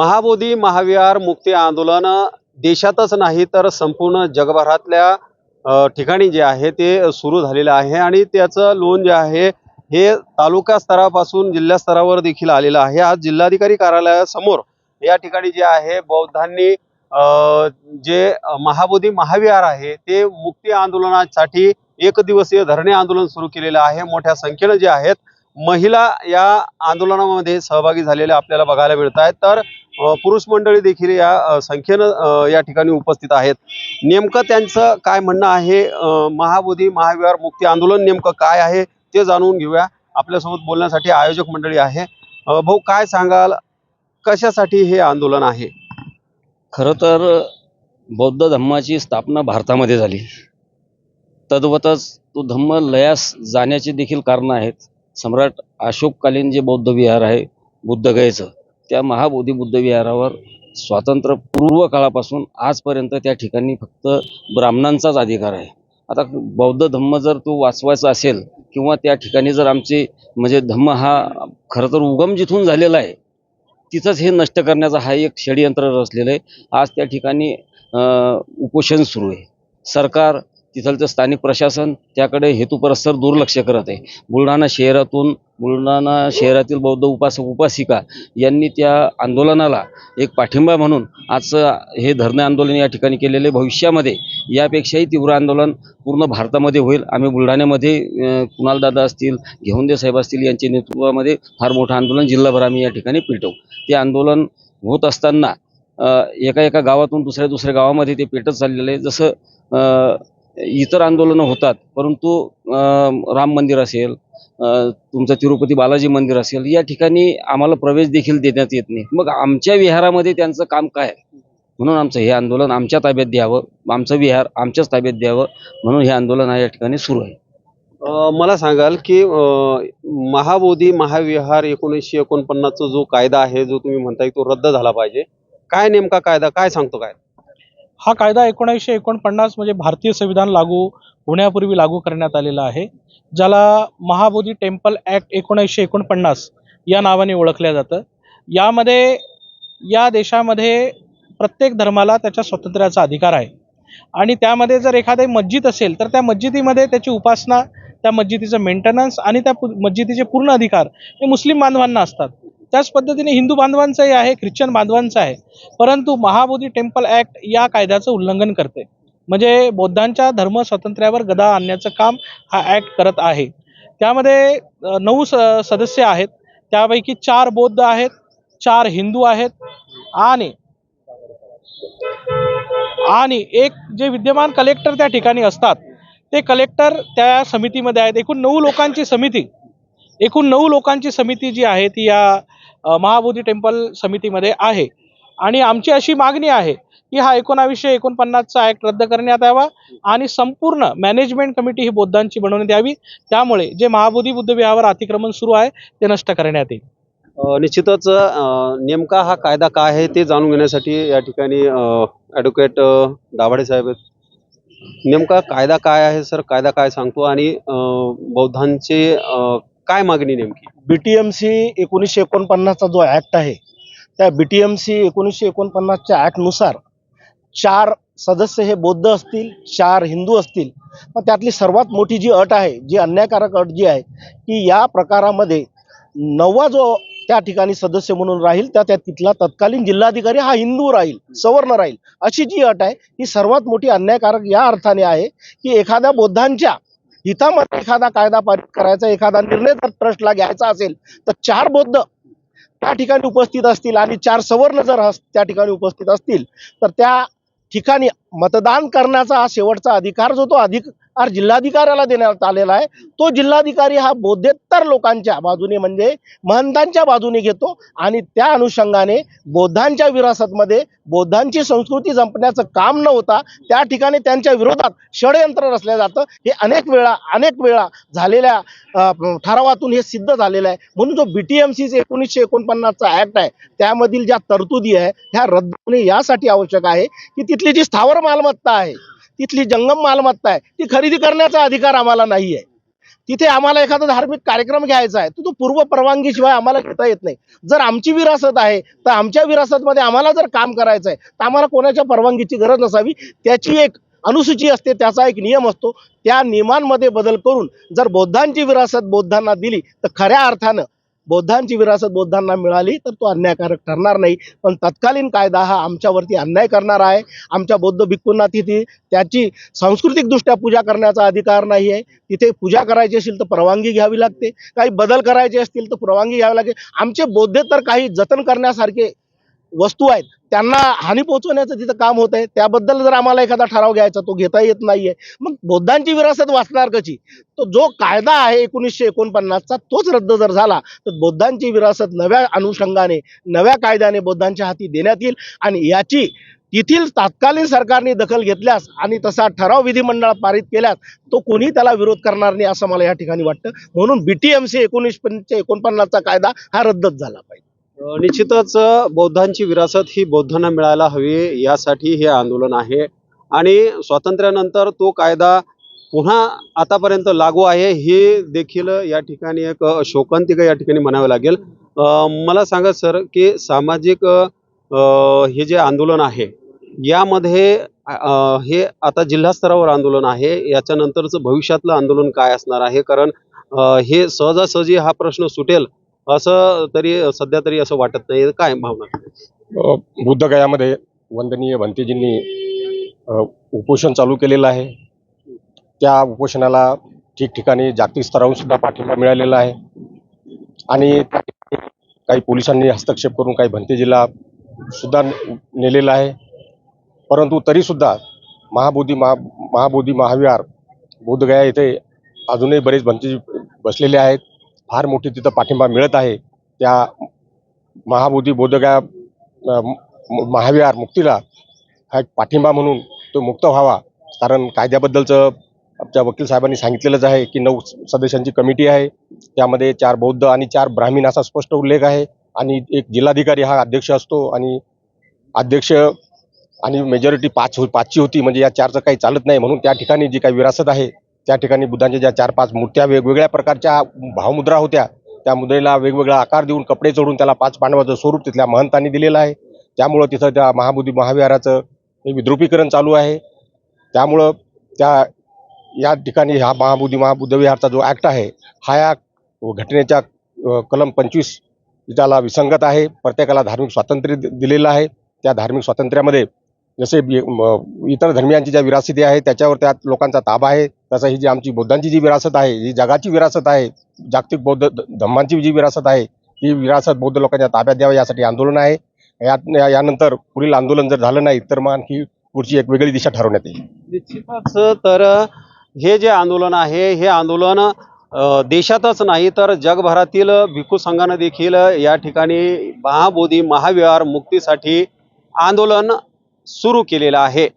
महाबोधी महाविहार मुक्ती आंदोलन देशातच नाही तर संपूर्ण जगभरातल्या ठिकाणी जे आहे ते सुरू झालेलं आहे आणि त्याचं लोन जे आहे हे तालुका स्तरापासून जिल्हा स्तरावर देखील आलेलं आहे. आज जिल्हाधिकारी कार्यालयासमोर या ठिकाणी जे आहे बौद्धांनी जे महाबोधी महाविहार आहे ते मुक्ती आंदोलनासाठी एक दिवसीय धरणे आंदोलन सुरू केलेलं आहे. मोठ्या संख्येनं जे आहेत महिला या आंदोलनामध्ये सहभागी झालेल्या आपल्याला बघायला मिळत आहेत तर पुरुष मंडळी देखील या संख्येनं या ठिकाणी उपस्थित आहेत. नेमकं त्यांचं काय म्हणणं आहे? महाबोधी महाविहार मुक्ती आंदोलन नेमकं काय आहे? ते जाणून घेऊया. आपल्यासोबत बोलण्यासाठी आयोजक मंडळी आहे. भाऊ काय सांगाल? कशासाठी हे आंदोलन आहे? खरं तर बौद्ध धम्माची स्थापना भारतामध्ये झाली. तद्वतच तो धम्म लयास जाण्याची देखील कारणं आहेत. सम्राट अशोककालीन जे बौद्ध विहार आहे बुद्धगयेचं त्या महाबोधी बुद्ध विहारावर स्वातंत्र्य काळापासून आजपर्यंत त्या ठिकाणी फक्त ब्राह्मणांचाच अधिकार आहे. आता बौद्ध धम्म जर तो वाचवायचा असेल किंवा त्या ठिकाणी जर आमचे म्हणजे धम्म हा खरं तर उगम जिथून झालेला आहे तिथंच हे नष्ट करण्याचा हा एक षडयंत्र रचलेलं आहे. आज त्या ठिकाणी उपोषण सुरू आहे. सरकार तिथलचं स्थानिक प्रशासन त्याकडे हेतुपुरस्सर दुर्लक्ष करत आहे. बुलढाणा शहरातून बुलढाणा शहरातील बौद्ध उपासक उपासिका यांनी त्या आंदोलनाला एक पाठिंबा म्हणून आजचं हे धरणे आंदोलन या ठिकाणी केलेले. भविष्यामध्ये यापेक्षाही तीव्र आंदोलन पूर्ण भारतामध्ये होईल. आम्ही बुलढाण्यामध्ये कुणालदादा असतील घेऊंदे साहेब असतील यांच्या नेतृत्वामध्ये फार मोठं आंदोलन जिल्हाभर आम्ही या ठिकाणी पेटवू. ते आंदोलन होत असताना एका एका गावातून दुसऱ्या दुसऱ्या गावामध्ये ते पेटत चाललेलं आहे. जसं इतर आंदोलनं होतात परंतु अ, राम मंदिर असेल तुमचं तिरुपती बालाजी मंदिर असेल या ठिकाणी आम्हाला प्रवेश देखील देण्यात येत नाही. मग आमच्या विहारामध्ये त्यांचं काम काय म्हणून आमचं हे आंदोलन आमच्या ताब्यात द्यावं आमचं विहार आमच्याच ताब्यात द्यावं म्हणून हे आंदोलन या ठिकाणी सुरू आहे. मला सांगाल की महाबोधी महाविहार एकोणीसशे एकोणपन्नासचा जो कायदा आहे जो तुम्ही म्हणताय तो रद्द झाला पाहिजे. काय नेमका कायदा काय सांगतो काय? हा कायदा एकोणीसशे एकोणपन्नास म्हणजे भारतीय संविधान लागू होण्यापूर्वी लागू करण्यात आलेला आहे ज्याला महाबोधी टेम्पल ॲक्ट एकोणीसशे एकोणपन्नास या नावाने ओळखलं जातं. यामध्ये या देशामध्ये प्रत्येक धर्माला त्याच्या स्वातंत्र्याचा अधिकार आहे. आणि त्यामध्ये जर एखादी मस्जिद असेल तर त्या मस्जिदीमध्ये त्याची उपासना त्या मस्जिदीचं मेंटेनन्स आणि त्या पु- मस्जिदीचे पूर्ण अधिकार हे मुस्लिम बांधवांना असतात. त्याच पद्धतीने हिंदू बांधवांचंही आहे ख्रिश्चन बांधवांचं आहे. परंतु महाबोधी टेम्पल ॲक्ट या कायद्याचं उल्लंघन करते. म्हणजे बौद्धांच्या धर्म स्वातंत्र्यावर गदा आणण्याचं काम हा ॲक्ट करत आहे. त्यामध्ये नऊ स सदस्य आहेत. त्यापैकी चार बौद्ध आहेत चार हिंदू आहेत आणि आणि एक जे विद्यमान कलेक्टर त्या ठिकाणी असतात ते कलेक्टर त्या समितीमध्ये आहेत. एकूण नऊ लोकांची समिती एकूण नऊ लोकांची समिती जी आहे ती या महाबोधी टेम्पल समितीमध्ये आहे. आणि आमची अशी मागणी आहे की हा एकोणावीसशे एकोणपन्नासचा ऍक्ट रद्द करण्यात यावा आणि संपूर्ण मॅनेजमेंट कमिटी ही बौद्धांची बनवण्यात यावी. त्यामुळे जे महाबोधी बुद्ध विहारावर अतिक्रमण सुरू आहे ते नष्ट करण्यात येईल. निश्चितच नेमका हा कायदा काय आहे ते जाणून घेण्यासाठी या ठिकाणी ॲडव्होकेट दाभाडे साहेब आहेत. नेमका कायदा काय आहे सर? कायदा काय सांगतो? आणि बौद्धांचे काय मागणी नेमकी? बीटीएमसी एकोणीसशे एकोणपन्नासचा जो ॲक्ट आहे त्या बीटीएमसी एकोणीसशे एकोणपन्नासच्या ॲक्टनुसार चार सदस्य हे बौद्ध असतील चार हिंदू असतील पण त्यातली सर्वात मोठी जी अट आहे जी अन्यायकारक अट जी आहे की या प्रकारामध्ये नववा जो त्या ठिकाणी सदस्य म्हणून राहील त्या त्या तिथला तत्कालीन जिल्हाधिकारी हा हिंदू राहील सवर्ण राहील. अशी जी अट आहे ही सर्वात मोठी अन्यायकारक या अर्थाने आहे की एखाद्या बौद्धांच्या हितामध्ये एखादा कायदा पारित करायचा एखादा निर्णय जर ट्रस्टला घ्यायचा असेल तर चार बौद्ध त्या ठिकाणी उपस्थित असतील आणि चार सवर्ण जर त्या ठिकाणी उपस्थित असतील तर त्या ठिकाणी मतदान करण्याचा हा शेवटचा अधिकार जो तो अधिकार जिल्हाधिकाऱ्याला देण्यात आलेला आहे. तो जिल्हाधिकारी हा बौद्धेतर लोकांच्या बाजूने म्हणजे महंतांच्या बाजूने घेतो आणि त्या अनुषंगाने बौद्धांच्या विरासतमध्ये बौद्धांची संस्कृती जपण्याचं काम न होता त्या ठिकाणी त्यांच्या विरोधात षडयंत्र रचलं जातं. हे अनेक वेळा अनेक वेळा झालेल्या ठरावातून हे सिद्ध झालेलं आहे. म्हणून जो बी टी एम सीचे एकोणीसशे एकोणपन्नासचा ॲक्ट आहे त्यामधील ज्या तरतुदी आहे ह्या रद्द होणे यासाठी आवश्यक आहे की तिथली जी स्थावर मालमत्ता आहे तिथली जंगम मालमत्ता आहे. ती खरेदी करण्याचा अधिकार आम्हाला नाही आहे तिथे आम्हाला एखादा धार्मिक कार्यक्रम घ्यायचा आहे तर तो पूर्व परवानगीशिवाय आम्हाला घेता येत नाही. जर आमची विरासत आहे तर आमच्या विरासतमध्ये आम्हाला जर काम करायचं आहे तर आम्हाला कोणाच्या परवानगीची गरज नसावी. त्याची एक अनुसूची असते त्याचा एक नियम असतो. त्या नियमांमध्ये बदल करून जर बौद्धांची विरासत बौद्धांना दिली तर खऱ्या अर्थानं बौद्धांची विरासत बौद्धांना मिळाली तर तो अन्यायकारक ठरणार नाही. पण तत्कालीन कायदा हा आमच्यावरती अन्याय करणार आहे. आमच्या बौद्ध भिक्खूंना तिथे त्याची सांस्कृतिकदृष्ट्या पूजा करण्याचा अधिकार नाही आहे. तिथे पूजा करायची असेल तर परवानगी घ्यावी लागते. काही बदल करायचे असतील तर परवानगी घ्यावी लागते. आमचे बौद्ध तर काही जतन करण्यासारखे वस्तू आहेत. त्यांना हानी पोहोचवण्याचं तिथं काम होत आहे त्याबद्दल जर आम्हाला एखादा ठराव घ्यायचा तो घेता येत नाहीये. मग बौद्धांची विरासत वाचणार कशी? तो जो कायदा आहे एकोणीसशे एकोणपन्नासचा तोच रद्द जर झाला तर बौद्धांची विरासत नव्या अनुषंगाने नव्या कायद्याने बौद्धांच्या हाती देण्यात येईल आणि याची तेथील तत्कालीन सरकारने दखल घेतल्यास आणि तसा ठराव विधिमंडळात पारित केल्यास तो कोणी त्याला विरोध करणार नाही असं मला या ठिकाणी वाटतं. म्हणून बीटीएमसी एकोणीस एकोणपन्नासचा कायदा हा रद्दच झाला पाहिजे. निश्चितच बौद्धांची विरासत ही बौद्धांना मिळायला हवी यासाठी हे आंदोलन आहे. आणि स्वातंत्र्यानंतर तो कायदा पुन्हा आतापर्यंत लागू आहे हे देखील या ठिकाणी एक शोकांतिका या ठिकाणी म्हणावं लागेल. मला सांगा सर की सामाजिक हे जे आंदोलन आहे यामध्ये हे आता जिल्हा स्तरावर आंदोलन आहे याच्यानंतरचं भविष्यातलं आंदोलन काय असणार आहे? कारण हे सहजासहजी हा प्रश्न सुटेल. असं तरी सध्या तरी असं वाटत नाही. काय भावना? बुद्धगयामध्ये वंदनीय भंतेजींनी उपोषण चालू केलेलं आहे. त्या उपोषणाला ठिकठिकाणी जागतिक स्तरावरून सुद्धा पाठिंबा मिळालेला आहे. आणि काही पोलिसांनी हस्तक्षेप करून काही भंतेजीला सुद्धा नेलेलं आहे. परंतु तरीसुद्धा महाबोधी महा महाबोधी महाविहार बोधगया येथे अजूनही बरेच भंतेजी बसलेले आहेत. फार मोठी तिथं पाठिंबा मिळत आहे. त्या महाबोधी बोधगया महाविहार मुक्तीला हा एक पाठिंबा म्हणून तो मुक्त व्हावा. कारण कायद्याबद्दलचं आमच्या वकील साहेबांनी सांगितलेलंच आहे की नऊ सदस्यांची कमिटी आहे. त्यामध्ये चार बौद्ध आणि चार ब्राह्मीण असा स्पष्ट उल्लेख आहे. आणि एक जिल्हाधिकारी हा अध्यक्ष असतो आणि अध्यक्ष आणि मेजॉरिटी पाच हो पाचची होती. म्हणजे या चारचं काही चालत नाही म्हणून त्या ठिकाणी जी काही विरासत आहे त्या ठिकाणी बुद्धांच्या ज्या चार पाच मूर्त्या वेगवेगळ्या प्रकारच्या भावमुद्रा होत्या त्या मुद्रेला वेगवेगळा आकार देऊन कपडे चढून त्याला पाच पांडवाचं स्वरूप तिथल्या महंतांनी दिलेलं आहे. त्यामुळं तिथं त्या महाबुद्धी महाविहाराचं हे विद्रुपीकरण चालू आहे. त्यामुळं त्या या ठिकाणी हा महाबुद्धी महाबुद्ध विहारचा जो ॲक्ट आहे हा या घटनेच्या कलम पंचवीस त्याला विसंगत आहे. प्रत्येकाला धार्मिक स्वातंत्र्य दिलेलं आहे. त्या धार्मिक स्वातंत्र्यामध्ये जसे बी- म- इतर धर्मियांची ज्या विरासती आहे त्याच्यावर त्या लोकांचा ताबा आहे. तसं ही जी आमची बौद्धांची जी विरासत आहे ही जगाची विरासत आहे जागतिक बौद्ध ध- धम्मांची जी विरासत आहे ती विरासत बौद्ध लोकांच्या ताब्यात द्यावी यासाठी आंदोलन आहे. यात या- यानंतर पुढील आंदोलन जर झालं नाही तर मग आणखी पुढची एक वेगळी दिशा ठरवण्यात येईल. निश्चितच तर हे जे आंदोलन आहे हे आंदोलन अ, देशातच नाही तर जगभरातील भिक्खू संघानं देखील या ठिकाणी महाबोधी महाविहार मुक्तीसाठी आंदोलन सुरू केलेलं आहे.